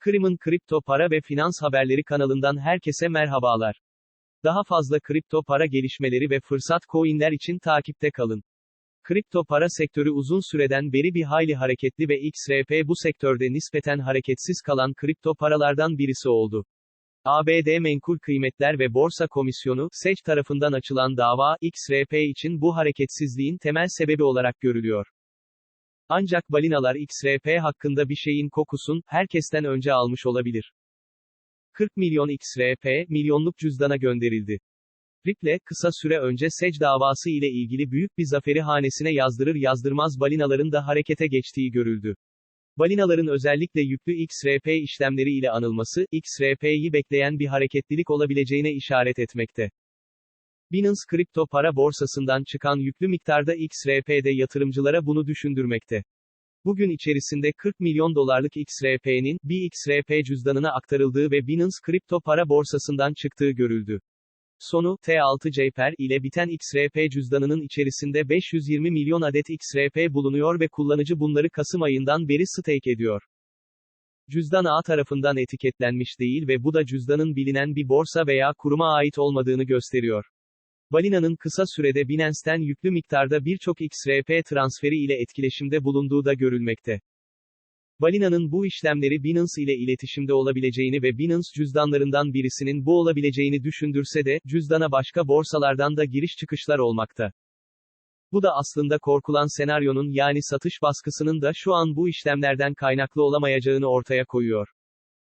Krim'in kripto para ve finans haberleri kanalından herkese merhabalar. Daha fazla kripto para gelişmeleri ve fırsat coinler için takipte kalın. Kripto para sektörü uzun süreden beri bir hayli hareketli ve XRP bu sektörde nispeten hareketsiz kalan kripto paralardan birisi oldu. ABD Menkul Kıymetler ve Borsa Komisyonu, SEC tarafından açılan dava, XRP için bu hareketsizliğin temel sebebi olarak görülüyor. Ancak balinalar XRP hakkında bir şeyin kokusun, herkesten önce almış olabilir. 40 milyon XRP, milyonluk cüzdana gönderildi. Ripple, kısa süre önce SEC davası ile ilgili büyük bir zaferi hanesine yazdırır yazdırmaz balinaların da harekete geçtiği görüldü. Balinaların özellikle yüklü XRP işlemleri ile anılması, XRP'yi bekleyen bir hareketlilik olabileceğine işaret etmekte. Binance kripto para borsasından çıkan yüklü miktarda XRP'de yatırımcılara bunu düşündürmekte. Bugün içerisinde 40 milyon dolarlık XRP'nin, bir XRP cüzdanına aktarıldığı ve Binance kripto para borsasından çıktığı görüldü. Sonu, T6 ile biten XRP cüzdanının içerisinde 520 milyon adet XRP bulunuyor ve kullanıcı bunları Kasım ayından beri stake ediyor. Cüzdan A tarafından etiketlenmiş değil ve bu da cüzdanın bilinen bir borsa veya kuruma ait olmadığını gösteriyor. Balina'nın kısa sürede Binance'ten yüklü miktarda birçok XRP transferi ile etkileşimde bulunduğu da görülmekte. Balina'nın bu işlemleri Binance ile iletişimde olabileceğini ve Binance cüzdanlarından birisinin bu olabileceğini düşündürse de, cüzdana başka borsalardan da giriş çıkışlar olmakta. Bu da aslında korkulan senaryonun yani satış baskısının da şu an bu işlemlerden kaynaklı olamayacağını ortaya koyuyor.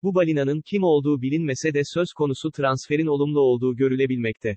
Bu balinanın kim olduğu bilinmese de söz konusu transferin olumlu olduğu görülebilmekte.